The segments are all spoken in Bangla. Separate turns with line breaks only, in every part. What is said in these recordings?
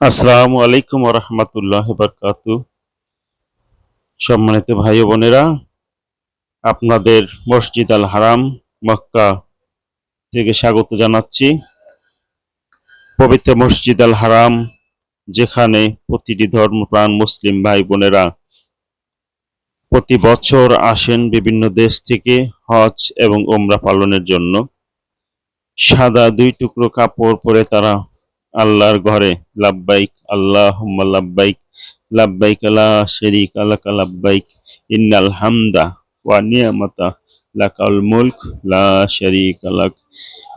আসসালামু আলাইকুম রহমতুল্লাহ বরকাত। সম্মানিত ভাই বোনেরা, আপনাদের মসজিদ আল হারাম, মক্কা থেকে স্বাগত জানাচ্ছি। পবিত্র মসজিদ আল হারাম, যেখানে প্রতিটি ধর্মপ্রাণ মুসলিম ভাই বোনেরা প্রতি বছর আসেন বিভিন্ন দেশ থেকে হজ এবং ওমরা পালনের জন্য। সাদা দুই টুকরো কাপড় পরে তারা আল্লাহর ঘরে, লাব্বাইক আল্লাহ লাব্বাইক লাব্বাইক লা শরীক লাকা, লাব্বাইক, ইন্নাল হামদা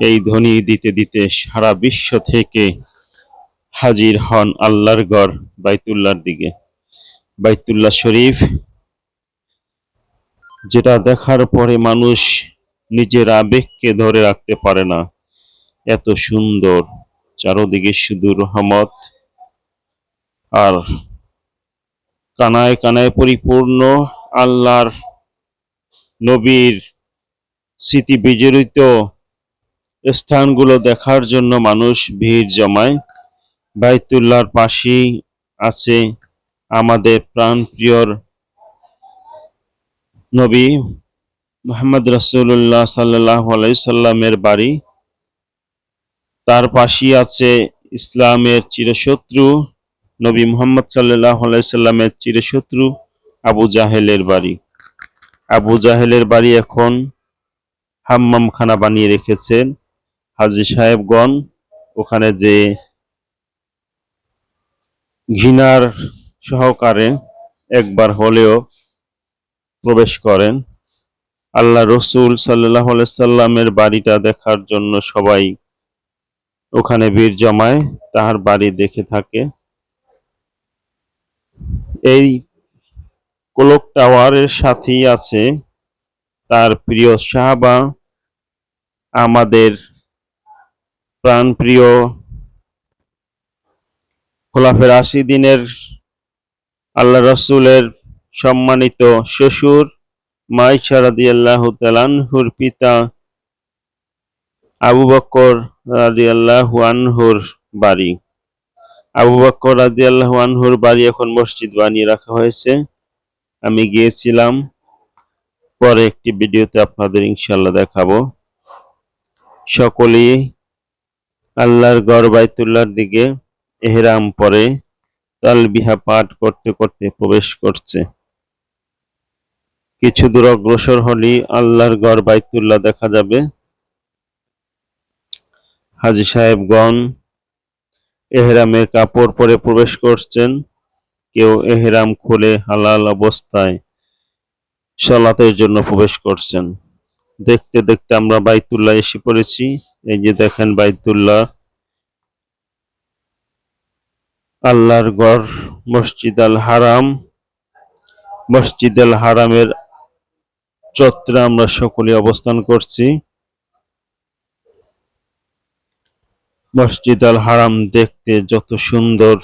এই ধ্বনি দিতে দিতে সারা বিশ্ব থেকে হাজির হন আল্লাহর ঘর বাইতুল্লাহর দিকে। বাইতুল্লাহ শরীফ, যেটা দেখার পরে মানুষ নিজের আবেগকে ধরে রাখতে পারে না। এত সুন্দর। চারোদিকে শুধু রহমত আর কানায় কানায় পরিপূর্ণ আল্লাহর নবীর স্মৃতি বিজড়িত স্থানগুলো দেখার জন্য মানুষ ভিড় জমায়। বাইতুল্লাহর পাশেই আছে আমাদের প্রাণপ্রিয়র নবী মোহাম্মদ রসুল্লাহ সাল্লাহ আলাইসাল্লামের বাড়ি। তার পাশেই আছে ইসলামের চিরশত্রু, নবী মোহাম্মদ সাল্লাহ চিরশত্রু, আবু জাহেলের বাড়ি। আবু জাহেলের বাড়ি এখন হাম্মামখানা বানিয়ে রেখেছেন হাজি সাহেবগণ। ওখানে যে ঘৃণার সহকারে একবার হলেও প্রবেশ করেন, আল্লাহ রসুল সাল্লাহ সাল্লামের বাড়িটা দেখার জন্য সবাই ওখানে ভিড় জমায়, তাহার বাড়ি দেখে থাকে। এই কোলক টাওয়ারের সাথেই আছে তার প্রিয় সাহাবা, আমাদের প্রাণপ্রিয় খোলাফের আশি দিনের আল্লাহ রসুলের সম্মানিত শ্বশুর মাইশা আল্লাহ তালানহুর পিতা আবু বক্কর রাদিয়াল্লাহু বাড়ি। আবু বক্কর রাদিয়াল্লাহু আনহুর বাড়ি এখন মসজিদ বানিয়ে রাখা হয়েছে। আমি গিয়েছিলাম, পরে একটি ভিডিওতে আপনাদের ইনশাল্লাহ দেখাবো। সকলেই আল্লাহর গড় বাইতুল্লাহর দিকে এহরাম পরে তালবিহা পাঠ করতে করতে প্রবেশ করছে। কিছু দূর অগ্রসর হলেই আল্লাহর গড় বাইতুল্লাহ দেখা যাবে। হাজি সাহেবগণ, এহরামের কাপড় পরে প্রবেশ করছেন। কেউ এহরাম খুলে হালাল অবস্থায় সলাতের জন্য প্রবেশ করছেন। দেখতে দেখতে আমরা বাইতুল্লাহ এসে পড়েছি। এই যে দেখেন বাইতুল্লাহ। আল্লাহর গড় মসজিদ আল হারাম। মসজিদ আল হারামের চত্রে আমরা সকলে অবস্থান করছি। মসজিদ আল হারাম দেখতে যত সুন্দর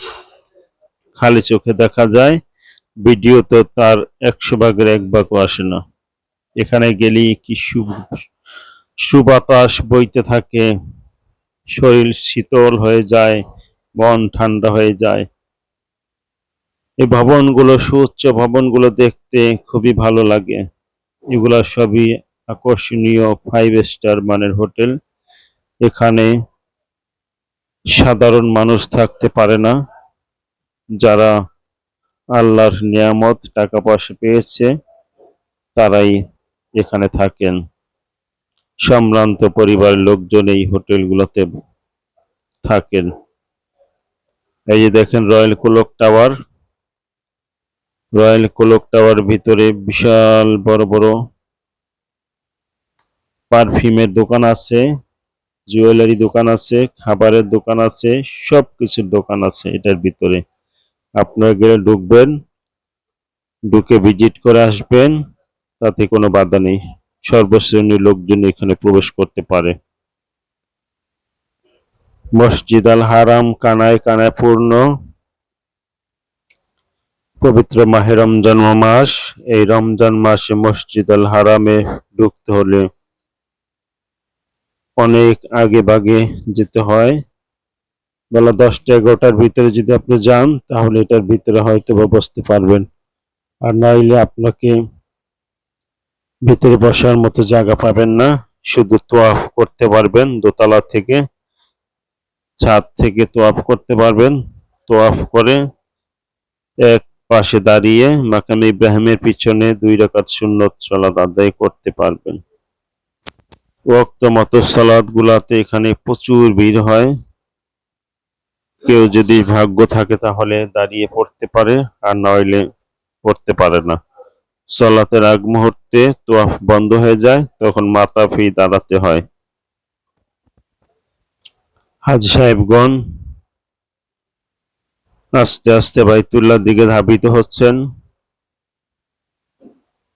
খালি চোখে দেখা যায়, ভিডিও তো তার একশো ভাগের এক ভাগও আসে না। এখানে গেলেই কি সুবাতাস বইতে থাকে, শরীর শীতল হয়ে যায়, মন ঠান্ডা হয়ে যায়। এই ভবনগুলো, সুউচ্চ ভবনগুলো দেখতে খুবই ভালো লাগে। এগুলা সবই আকর্ষণীয় ফাইভ স্টার মানের হোটেল। এখানে সাধারণ মানুষ থাকতে পারে না যারা আল্লাহর নিয়ামত, টাকা পয়সা পেয়েছে, তারাই এখানে থাকেন। সম্ভ্রান্ত পরিবারের লোকজন এই হোটেলগুলোতে থাকেন। এই যে দেখেন royal clock tower. Royal clock tower ভিতরে বিশাল বড় বড় পারফিউমের দোকান আছে। জুয়েলারি দোকান আছে, খাবারের দোকান আছে সব কিছুর দোকান আছে এটার ভিতরে। আপনারা গেলে ঢুকবেন, ঢুকে ভিজিট করে আসবেন, তাতে কোনো বাধা নেই। সর্বশ্রেণীর লোকজন এখানে প্রবেশ করতে পারে। মসজিদ আল হারাম কানায় কানায় পূর্ণ। পবিত্র মাহে রমজান মাস। এই রমজান মাসে মসজিদ আল হারামে ঢুকতে হলে অনেক আগে বাগে যেতে হয়। বেলা দশটা এগারোটার ভিতরে যদি আপনি যান, তাহলে এটার ভিতরে হয়তো বা বসতে পারবেন। আর নইলে আপনাকে ভিতরে বসার মতো জায়গা পাবেন না। শুধু তোয়াফ করতে পারবেন, দোতলা থেকে ছাদ থেকে তোয়াফ করতে পারবেন। তোয়াফ করে এক পাশে দাঁড়িয়ে মাকাম ইব্রাহিমের পিছনে দুই রাকাত সুন্নত সালাত আদায় করতে পারবেন। ওয়াক্ত মতো সালাদ গুলাতে এখানে প্রচুর ভিড় হয়। কেউ যদি ভাগ্য থাকে তাহলে দাঁড়িয়ে পড়তে পারে, আর নইলে পড়তে পারে না। সলাতের আগ মুহূর্তে তোয়াফ বন্ধ হয়ে যায়, তখন মাথা ফি দাঁড়াতে হয়। হাজি সাহেবগণ, আস্তে আস্তে বাইতুল্লাহ দিকে ধাবিত হচ্ছেন।